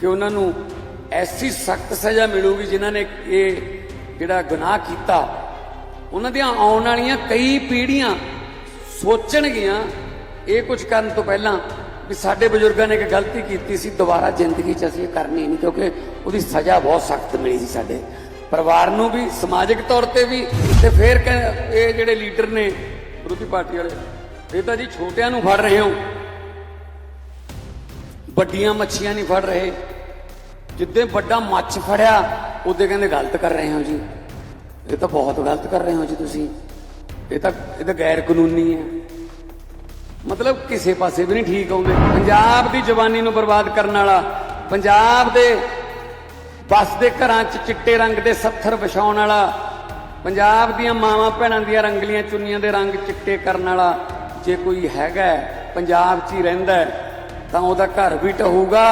ਕਿ ਉਹਨਾਂ ਨੂੰ ਐਸੀ ਸਖਤ ਸਜ਼ਾ ਮਿਲੂਗੀ ਜਿਨ੍ਹਾਂ ਨੇ ਇਹ ਜਿਹੜਾ ਗੁਨਾਹ ਕੀਤਾ। ਉਹਨਾਂ ਦੀਆਂ ਆਉਣ ਵਾਲੀਆਂ ਕਈ ਪੀੜ੍ਹੀਆਂ ਸੋਚਣਗੀਆਂ ਇਹ ਕੁਝ ਕਰਨ ਤੋਂ ਪਹਿਲਾਂ ਵੀ ਸਾਡੇ ਬਜ਼ੁਰਗਾਂ ਨੇ ਇੱਕ ਗਲਤੀ ਕੀਤੀ ਸੀ, ਦੁਬਾਰਾ ਜ਼ਿੰਦਗੀ 'ਚ ਅਸੀਂ ਇਹ ਕਰਨੀ ਨਹੀਂ, ਕਿਉਂਕਿ ਉਹਦੀ ਸਜ਼ਾ ਬਹੁਤ ਸਖਤ ਮਿਲੀ ਸੀ ਸਾਡੇ ਪਰਿਵਾਰ ਨੂੰ ਵੀ, ਸਮਾਜਿਕ ਤੌਰ ਤੇ ਵੀ ਤੇ ਫਿਰ ਕਹਿ- ਇਹ ਜਿਹੜੇ ਲੀਡਰ ਨੇ ਵਿਰੋਧੀ ਪਾਰਟੀ ਵਾਲੇ, ਇਹ ਤਾਂ ਜੀ ਛੋਟਿਆਂ ਨੂੰ ਫੜ ਰਹੇ ਹੋ। ਵੱਡੀਆਂ ਮੱਛੀਆਂ ਨਹੀਂ ਫੜ ਰਹੇ। ਜਿੱਦੇ ਵੱਡਾ ਮੱਛ ਫੜਿਆ, ਉਹਦੇ ਕਹਿੰਦੇ ਗਲਤ ਕਰ ਰਹੇ ਹੋ ਜੀ। ਇਹ ਤਾਂ ਬਹੁਤ ਗਲਤ ਕਰ ਰਹੇ ਹੋ ਜੀ ਤੁਸੀਂ। ਇਹ ਤਾਂ ਇਹ ਤਾਂ ਗੈਰ ਕਾਨੂੰਨੀ ਹੈ। ਮਤਲਬ ਕਿਸੇ ਪਾਸੇ ਵੀ ਨਹੀਂ ਠੀਕ ਆਉਂਦੇ। ਪੰਜਾਬ ਦੀ ਜਵਾਨੀ ਨੂੰ ਬਰਬਾਦ ਕਰਨ ਵਾਲਾ, ਪੰਜਾਬ ਦੇ ਬਸਦੇ ਘਰਾਂ 'ਚ ਚਿੱਟੇ ਰੰਗ ਦੇ ਸੱਥਰ ਵਿਛਾਉਣ ਵਾਲਾ, ਪੰਜਾਬ ਦੀਆਂ ਮਾਵਾਂ ਭੈਣਾਂ ਦੀਆਂ ਰੰਗਲੀਆਂ ਚੁੰਨੀਆਂ ਦੇ ਰੰਗ ਚਿੱਟੇ ਕਰਨ ਵਾਲਾ, ਜੇ ਕੋਈ ਹੈਗਾ, ਪੰਜਾਬ 'ਚ ਹੀ ਰਹਿੰਦਾ ਤਾਂ ਉਹਦਾ ਘਰ ਵੀ ਢਹੂਗਾ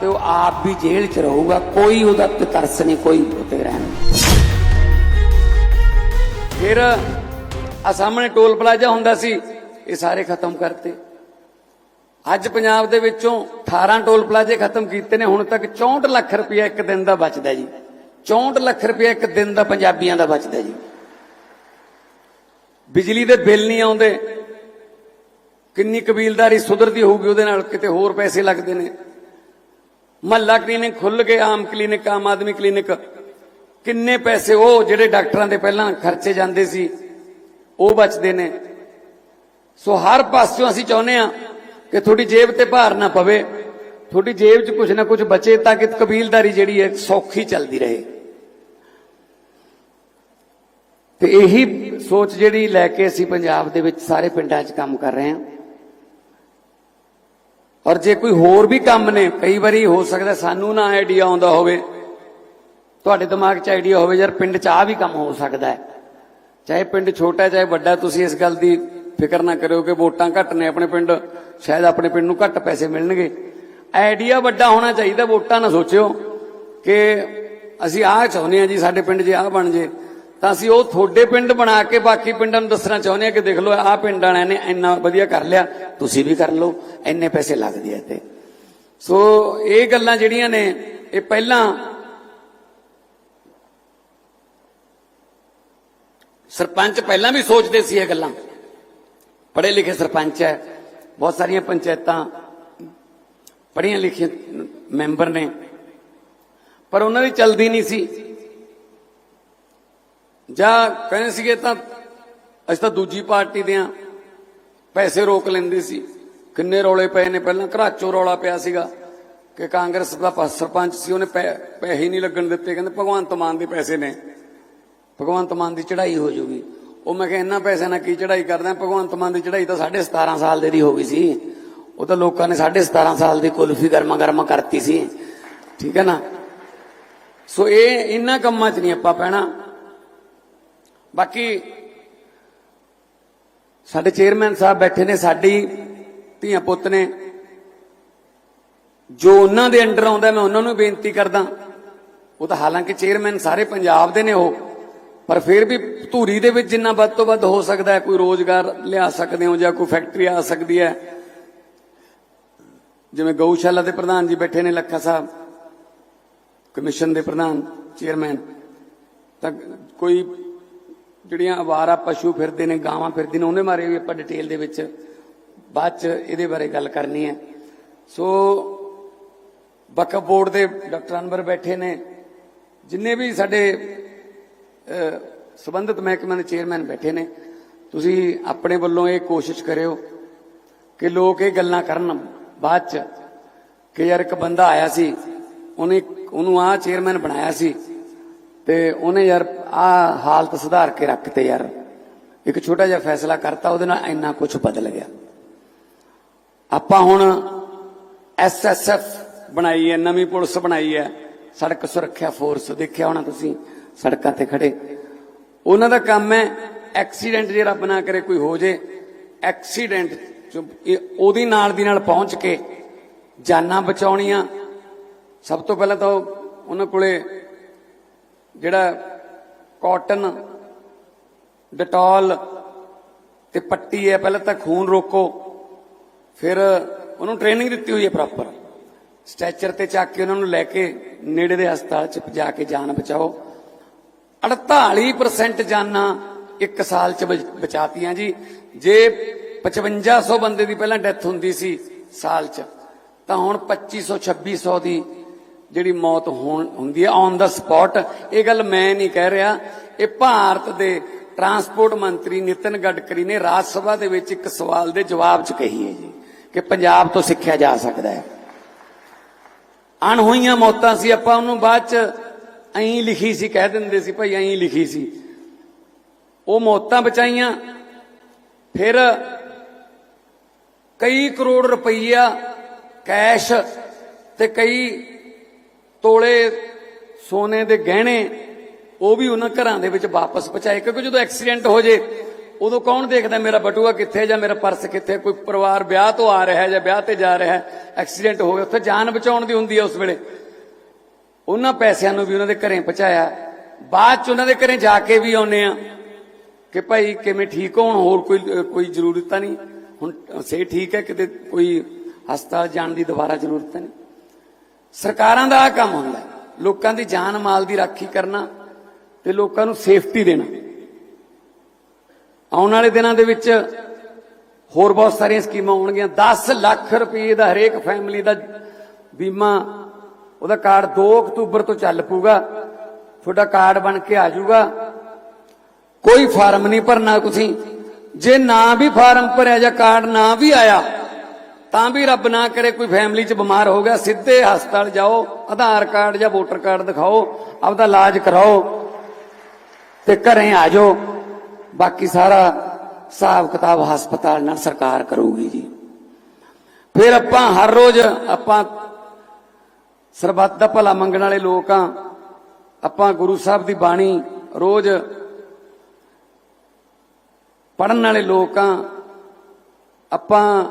ਤੇ ਉਹ ਆਪ ਵੀ ਜੇਲ੍ਹ 'ਚ ਰਹੂਗਾ। ਕੋਈ ਉਹਦਾ ਤੇ ਤਰਸ ਨਹੀਂ, ਕੋਈ ਉਤੇ ਰਹਿਣ ਫਿਰ ਆ ਸਾਹਮਣੇ ਟੋਲ ਪਲਾਜ਼ਾ ਹੁੰਦਾ ਸੀ, ਇਹ ਸਾਰੇ ਖਤਮ ਕਰਤੇ। ਅੱਜ ਪੰਜਾਬ ਦੇ ਵਿੱਚੋਂ 18 ਟੋਲ ਪਲਾਜ਼ੇ ਖਤਮ ਕੀਤੇ ਨੇ, ਹੁਣ ਤੱਕ 64 ਲੱਖ ਰੁਪਇਆ ਇੱਕ ਦਿਨ ਦਾ ਬਚਦਾ ਜੀ। 64 ਲੱਖ ਰੁਪਇਆ ਇੱਕ ਦਿਨ ਦਾ ਪੰਜਾਬੀਆਂ ਦਾ ਬਚਦਾ ਜੀ। ਬਿਜਲੀ ਦੇ ਬਿੱਲ ਨਹੀਂ ਆਉਂਦੇ ਕਿੰਨੀ ਕਬੀਲਦਾਰੀ ਸੁਧਰਦੀ ਹੋਊਗੀ ਉਹਦੇ ਨਾਲ, ਕਿਤੇ ਹੋਰ ਪੈਸੇ ਲੱਗਦੇ ਨੇ। ਮਹੱਲਾ ਕਲੀਨਿਕ ਖੁੱਲ ਗਏ ਆਮ ਕਲੀਨਿਕ, ਆਮ ਆਦਮੀ ਕਲੀਨਿਕ, ਕਿੰਨੇ ਪੈਸੇ ਉਹ ਜਿਹੜੇ ਡਾਕਟਰਾਂ ਦੇ ਪਹਿਲਾਂ ਖਰਚੇ ਜਾਂਦੇ ਸੀ, ਉਹ ਬਚਦੇ ਨੇ। ਸੋ ਹਰ ਪਾਸਿਓਂ ਅਸੀਂ ਚਾਹੁੰਦੇ ਆ ਕਿ ਤੁਹਾਡੀ ਜੇਬ ਤੇ ਭਾਰ ਨਾ ਪਵੇ, ਤੁਹਾਡੀ ਜੇਬ 'ਚ ਕੁਝ ਨਾ ਕੁਝ ਬਚੇ ਤਾਂ ਕਿ ਕਬੀਲਦਾਰੀ ਜਿਹੜੀ ਹੈ ਸੌਖੀ ਚੱਲਦੀ ਰਹੇ। ਤੇ ਇਹੀ ਸੋਚ ਜਿਹੜੀ ਲੈ ਕੇ ਅਸੀਂ ਪੰਜਾਬ ਦੇ ਵਿੱਚ ਸਾਰੇ ਪਿੰਡਾਂ 'ਚ ਕੰਮ ਕਰ ਰਹੇ ਹਾਂ। ਔਰ ਜੇ ਕੋਈ ਹੋਰ ਵੀ ਕੰਮ ਨੇ, ਕਈ ਵਾਰੀ ਹੋ ਸਕਦਾ ਸਾਨੂੰ ਨਾ ਆਈਡੀਆ ਆਉਂਦਾ ਹੋਵੇ। ਤੁਹਾਡੇ ਦਿਮਾਗ 'ਚ ਆਈਡੀਆ ਹੋਵੇ, ਯਾਰ ਪਿੰਡ 'ਚ ਆ ਵੀ ਕੰਮ ਹੋ ਸਕਦਾ ਹੈ। ਚਾਹੇ ਪਿੰਡ ਛੋਟਾ ਚਾਹੇ ਵੱਡਾ, ਤੁਸੀਂ ਇਸ ਗੱਲ ਦੀ ਫਿਕਰ ਨਾ ਕਰਿਓ ਕਿ ਵੋਟਾਂ ਘੱਟ ਨੇ ਆਪਣੇ ਪਿੰਡ, ਸ਼ਾਇਦ ਆਪਣੇ ਪਿੰਡ ਨੂੰ ਘੱਟ ਪੈਸੇ ਮਿਲਣਗੇ। ਆਈਡੀਆ ਵੱਡਾ ਹੋਣਾ ਚਾਹੀਦਾ, ਵੋਟਾਂ ਨਾ ਸੋਚਿਓ ਕਿ ਅਸੀਂ ਆਹ ਚਾਹੁੰਦੇ ਹਾਂ ਜੀ, ਸਾਡੇ ਪਿੰਡ ਜੇ ਆਹ ਬਣ ਜੇ। ਤਾਂ ਅਸੀਂ ਉਹ ਤੁਹਾਡੇ ਪਿੰਡ ਬਣਾ ਕੇ ਬਾਕੀ ਪਿੰਡਾਂ ਨੂੰ ਦੱਸਣਾ ਚਾਹੁੰਦੇ ਹਾਂ ਕਿ ਦੇਖ ਲਓ, ਆਹ ਪਿੰਡ ਵਾਲਿਆਂ ਨੇ ਇੰਨਾ ਵਧੀਆ ਕਰ ਲਿਆ, ਤੁਸੀਂ ਵੀ ਕਰ ਲਓ, ਇੰਨੇ ਪੈਸੇ ਲੱਗਦੇ ਆ ਤੇ ਸੋ ਇਹ ਗੱਲਾਂ ਜਿਹੜੀਆਂ ਨੇ, ਇਹ ਪਹਿਲਾਂ ਸਰਪੰਚ ਪਹਿਲਾਂ ਵੀ ਸੋਚਦੇ ਸੀ ਇਹ ਗੱਲਾਂ। ਪੜ੍ਹੇ ਲਿਖੇ ਸਰਪੰਚ ਹੈ, ਬਹੁਤ ਸਾਰੀਆਂ ਪੰਚਾਇਤਾਂ ਪੜ੍ਹੀਆਂ ਲਿਖੀਆਂ ਮੈਂਬਰ ਨੇ, ਪਰ ਉਹਨਾਂ ਦੀ ਚਲਦੀ ਨਹੀਂ ਸੀ। ਜਾਂ ਕਹਿੰਦੇ ਸੀਗੇ ਤਾਂ ਅਸੀਂ ਤਾਂ ਦੂਜੀ ਪਾਰਟੀ ਦੇ ਆ ਪੈਸੇ ਰੋਕ ਲੈਂਦੇ ਸੀ। ਕਿੰਨੇ ਰੌਲੇ ਪਏ ਨੇ ਪਹਿਲਾਂ। ਘਰਾਚੋ ਰੌਲਾ ਪਿਆ ਸੀਗਾ ਕਿ ਕਾਂਗਰਸ ਦਾ ਸਰਪੰਚ ਸੀ, ਉਹਨੇ ਪੈ- ਪੈਸੇ ਨਹੀਂ ਲੱਗਣ ਦਿੱਤੇ। ਕਹਿੰਦੇ ਭਗਵੰਤ ਮਾਨ ਦੇ ਪੈਸੇ ਨੇ। ਭਗਵੰਤ ਮਾਨ ਦੀ ਚੜ੍ਹਾਈ ਹੋ ਜੂਗੀ। ਉਹ ਮੈਂ ਕਿਹਾ, ਇੰਨਾ ਪੈਸੇ ਨਾਲ ਕੀ ਚੜ੍ਹਾਈ ਕਰਦਾ? ਭਗਵੰਤ ਮਾਨ ਦੀ ਚੜ੍ਹਾਈ ਤਾਂ 17.5 ਸਾਲ ਦੇ ਦੀ ਹੋ ਗਈ ਸੀ। ਉਹ ਤਾਂ ਲੋਕਾਂ ਨੇ 17.5 ਸਾਲ ਦੀ ਕੁਲਫੀ ਗਰਮਾ ਗਰਮਾ ਕਰਤੀ ਸੀ। ਠੀਕ ਹੈ ਨਾ? ਸੋ ਇਹ, ਇਹਨਾਂ ਕੰਮਾਂ 'ਚ ਨਹੀਂ ਆਪਾਂ ਪੈਣਾ। ਬਾਕੀ ਸਾਡੇ ਚੇਅਰਮੈਨ ਸਾਹਿਬ ਬੈਠੇ ਨੇ, ਸਾਡੀ ਧੀਆਂ ਪੁੱਤ ਨੇ। ਜੋ ਉਹਨਾਂ ਦੇ ਅੰਡਰ ਆਉਂਦਾ, ਮੈਂ ਉਹਨਾਂ ਨੂੰ ਬੇਨਤੀ ਕਰਦਾ। ਉਹ ਤਾਂ ਹਾਲਾਂਕਿ ਚੇਅਰਮੈਨ ਸਾਰੇ ਪੰਜਾਬ ਦੇ ਨੇ ਉਹ, ਪਰ ਫਿਰ ਵੀ ਧੂਰੀ ਦੇ ਵਿੱਚ ਜਿੰਨਾ ਵੱਧ ਤੋਂ ਵੱਧ ਹੋ ਸਕਦਾ ਹੈ, ਕੋਈ ਰੋਜ਼ਗਾਰ ਲਿਆ ਸਕਦੇ ਹੋ ਜਾਂ ਕੋਈ ਫੈਕਟਰੀ ਆ ਸਕਦੀ ਹੈ। ਜਿਵੇਂ ਗਊਸ਼ਾਲਾ ਦੇ ਪ੍ਰਧਾਨ ਜੀ ਬੈਠੇ ਨੇ, ਲੱਖਾ ਸਾਹਿਬ, ਕਮਿਸ਼ਨ ਦੇ ਪ੍ਰਧਾਨ, ਚੇਅਰਮੈਨ। ਤਾਂ ਕੋਈ ਜਿਹੜੀਆਂ ਅਵਾਰਾ ਪਸ਼ੂ ਫਿਰਦੇ ਨੇ ਗਾਵਾਂ ਫਿਰਦੇ ਨੇ ਉਹਦੇ ਬਾਰੇ ਵੀ ਆਪਾਂ ਡਿਟੇਲ ਦੇ ਵਿੱਚ। ਬਾਅਦ ਚ ਇਹਦੇ ਬਾਰੇ ਗੱਲ ਕਰਨੀ ਹੈ। ਸੋ ਵਕਫ ਬੋਰਡ ਦੇ ਡਾਕਟਰ ਅਨਵਰ ਬੈਠੇ ਨੇ। ਜਿੰਨੇ ਵੀ ਸਾਡੇ ਅਹ, ਸੰਬੰਧਿਤ ਮਹਿਕਮਿਆਂ ਦੇ ਚੇਅਰਮੈਨ ਬੈਠੇ ਨੇ ਤੁਸੀਂ ਆਪਣੇ ਵੱਲੋਂ ਇਹ ਕੋਸ਼ਿਸ਼ ਕਰਿਓ ਕਿ ਲੋਕ ਇਹ ਗੱਲਾਂ ਕਰਨ। ਬਾਅਦ ਚ ਕਿ ਯਾਰ ਇੱਕ ਬੰਦਾ ਆਇਆ ਸੀ ਉਹਨੇ ਉਹਨੂੰ ਆਹ ਚੇਅਰਮੈਨ ਬਣਾਇਆ ਸੀ। ਤੇ ਉਹਨੇ ਯਾਰ ਆਹ ਹਾਲਤ ਸੁਧਾਰ ਕੇ ਰੱਖਤੇ ਯਾਰ। ਇੱਕ ਛੋਟਾ ਜਿਹਾ ਫੈਸਲਾ ਕਰਤਾ, ਉਹਦੇ ਨਾਲ ਇੰਨਾ ਕੁਝ ਬਦਲ ਗਿਆ। ਆਪਾਂ ਹੁਣ ਐਸਐਸਐਫ ਬਣਾਈ ਹੈ, ਨਵੀਂ ਪੁਲਿਸ ਬਣਾਈ ਹੈ। ਸੜਕ ਸੁਰੱਖਿਆ ਫੋਰਸ ਦੇਖਿਆ ਹੋਣਾ ਤੁਸੀਂ, ਸੜਕਾਂ ਤੇ ਖੜੇ। ਉਹਨਾਂ ਦਾ ਕੰਮ ਹੈ ਐਕਸੀਡੈਂਟ ਜੇ ਰੱਬ ਨਾ ਕਰੇ ਕੋਈ ਹੋ ਜੇ। ਐਕਸੀਡੈਂਟ ਚ ਉਹਦੀ ਨਾਲ ਦੀ ਨਾਲ ਪਹੁੰਚ ਕੇ ਜਾਨਾਂ ਬਚਾਉਣੀਆਂ। ਸਭ ਤੋਂ ਪਹਿਲਾਂ ਤਾਂ ਉਹਨਾਂ ਕੋਲੇ ਜਿਹੜਾ ਕਾਟਨ, ਡਟੋਲ ਤੇ ਪੱਟੀ ਹੈ, ਪਹਿਲਾਂ ਤਾਂ ਖੂਨ ਰੋਕੋ, ਫਿਰ ਉਹਨੂੰ ਟ੍ਰੇਨਿੰਗ ਦਿੱਤੀ ਹੋਈ ਹੈ ਪ੍ਰੋਪਰ ਸਟ੍ਰੈਚਰ ਤੇ ਚੱਕ ਕੇ ਉਹਨਾਂ ਨੂੰ ਲੈ ਕੇ ਨੇੜੇ ਦੇ ਹਸਪਤਾਲ 'ਚ ਜਾ ਕੇ ਜਾਨ ਬਚਾਓ। 48% ਜਾਨਾਂ ਇੱਕ ਸਾਲ 'ਚ ਬਚ- ਬਚਾਤੀਆਂ ਜੀ। ਜੇ 5500 ਬੰਦੇ ਦੀ ਪਹਿਲਾਂ ਡੈਥ ਹੁੰਦੀ ਸੀ ਸਾਲ 'ਚ, ਤਾਂ ਹੁਣ 2500 2600 ਦੀ ਜਿਹੜੀ ਮੌਤ ਹੋਣ ਹੁੰਦੀ ਹੈ ਔਨ ਦਾ ਸਪੌਟ ਇਹ ਗੱਲ ਮੈਂ ਨਹੀਂ ਕਹਿ ਰਿਹਾ। ਇਹ ਭਾਰਤ ਦੇ ਟਰਾਂਸਪੋਰਟ ਮੰਤਰੀ ਨਿਤਨ ਗਡਕਰੀ ਨੇ ਰਾਜ ਸਭਾ ਦੇ ਵਿੱਚ ਇੱਕ ਸਵਾਲ ਦੇ ਜਵਾਬ 'ਚ ਕਹੀ ਹੈ ਜੀ, ਕਿ ਪੰਜਾਬ ਤੋਂ ਸਿੱਖਿਆ ਜਾ ਸਕਦਾ ਹੈ। ਅਣਹੋਈਆਂ ਮੌਤਾਂ ਸੀ, ਆਪਾਂ ਉਹਨੂੰ ਬਾਅਦ 'ਚ ਐਂ ਲਿਖੀ ਸੀ, ਕਹਿ ਦਿੰਦੇ ਸੀ, ਭਾਈ ਐਂ ਲਿਖੀ ਸੀ। ਉਹ ਮੌਤਾਂ ਬਚਾਈਆਂ, ਫਿਰ ਕਈ ਕਰੋੜ ਰੁਪਈਆ ਕੈਸ਼ ਤੇ ਕਈ ਤੋਲੇ ਸੋਨੇ ਦੇ ਗਹਿਣੇ, ਉਹ ਵੀ ਉਹਨਾਂ ਘਰਾਂ ਦੇ ਵਿੱਚ ਵਾਪਸ ਪਹੁੰਚਾਏ। ਕਿਉਂਕਿ ਜਦੋਂ ਐਕਸੀਡੈਂਟ ਹੋ ਜੇ, ਉਦੋਂ ਕੌਣ ਦੇਖਦਾ ਮੇਰਾ ਬਟੂਆ ਕਿੱਥੇ ਜਾਂ ਮੇਰਾ ਪਰਸ ਕਿੱਥੇ ਕੋਈ ਪਰਿਵਾਰ ਵਿਆਹ ਤੋਂ ਆ ਰਿਹਾ ਹੈ ਜਾਂ ਵਿਆਹ ਤੇ ਜਾ ਰਿਹਾ ਹੈ? ਐਕਸੀਡੈਂਟ ਹੋ ਗਿਆ, ਉੱਥੇ ਜਾਨ ਬਚਾਉਣ ਦੀ ਹੁੰਦੀ ਹੈ ਉਸ ਵੇਲੇ। ਉਹਨਾਂ ਪੈਸਿਆਂ ਨੂੰ ਵੀ ਉਹਨਾਂ ਦੇ ਘਰੇ ਪਹੁੰਚਾਇਆ। ਬਾਅਦ ਚ ਉਹਨਾਂ ਦੇ ਘਰੇ ਜਾ ਕੇ ਵੀ ਆਉਨੇ ਆ ਕਿ ਭਾਈ ਕਿਵੇਂ ਠੀਕ ਹੋਣ, ਹੋਰ ਕੋਈ ਕੋਈ ਜ਼ਰੂਰਤ ਤਾਂ ਨਹੀਂ। ਹੁਣ ਸੇ ਠੀਕ ਹੈ, ਕਿਤੇ ਕੋਈ ਹਸਪਤਾਲ ਜਾਣ ਦੀ ਦੁਬਾਰਾ ਜ਼ਰੂਰਤ ਨਹੀਂ। ਸਰਕਾਰਾਂ ਦਾ ਆ ਕੰਮ ਹੁੰਦਾ ਲੋਕਾਂ ਦੀ ਜਾਨ ਮਾਲ ਦੀ ਰਾਖੀ ਕਰਨਾ ਤੇ ਲੋਕਾਂ ਨੂੰ ਸੇਫਟੀ ਦੇਣਾ। ਆਉਣ ਵਾਲੇ ਦਿਨਾਂ ਦੇ ਵਿੱਚ ਹੋਰ ਬਹੁਤ ਸਾਰੀਆਂ ਸਕੀਮਾਂ ਆਉਣਗੀਆਂ 10 ਲੱਖ ਰੁਪਏ ਦਾ ਹਰੇਕ ਫੈਮਿਲੀ ਦਾ ਬੀਮਾ, ਉਹਦਾ ਕਾਰਡ 2 ਅਕਤੂਬਰ ਤੋਂ ਚੱਲ ਪੂਗਾ ਤੁਹਾਡਾ ਕਾਰਡ ਬਣ ਕੇ ਆ ਜਾਊਗਾ। ਕੋਈ ਫਾਰਮ ਨਹੀਂ ਭਰਨਾ ਤੁਸੀਂ। ਜੇ ਨਾ ਵੀ ਫਾਰਮ ਭਰਿਆ ਜਾਂ ਕਾਰਡ ਨਾ ਵੀ ਆਇਆ ਤਾਂ ਵੀ ਰੱਬ ਨਾ ਕਰੇ ਕੋਈ ਫੈਮਿਲੀ 'ਚ ਬਿਮਾਰ ਹੋ ਗਿਆ, ਸਿੱਧੇ ਹਸਪਤਾਲ ਜਾਓ, ਆਧਾਰ ਕਾਰਡ ਜਾਂ ਵੋਟਰ ਕਾਰਡ ਦਿਖਾਓ, ਆਪਦਾ ਇਲਾਜ ਕਰਾਓ ਤੇ ਘਰੇ ਆ ਜਾਓ। ਬਾਕੀ ਸਾਰਾ ਹਿਸਾਬ ਕਿਤਾਬ ਹਸਪਤਾਲ ਨਾਲ ਸਰਕਾਰ ਕਰੂਗੀ ਜੀ। ਫਿਰ ਆਪਾਂ ਹਰ ਰੋਜ਼ ਆਪਾਂ ਸਰਬੱਤ ਦਾ ਭਲਾ ਮੰਗਣ ਵਾਲੇ ਲੋਕ ਆ। ਆਪਾਂ ਗੁਰੂ ਸਾਹਿਬ ਦੀ ਬਾਣੀ ਰੋਜ਼ ਪੜਨ ਵਾਲੇ ਲੋਕ ਆ। ਆਪਾਂ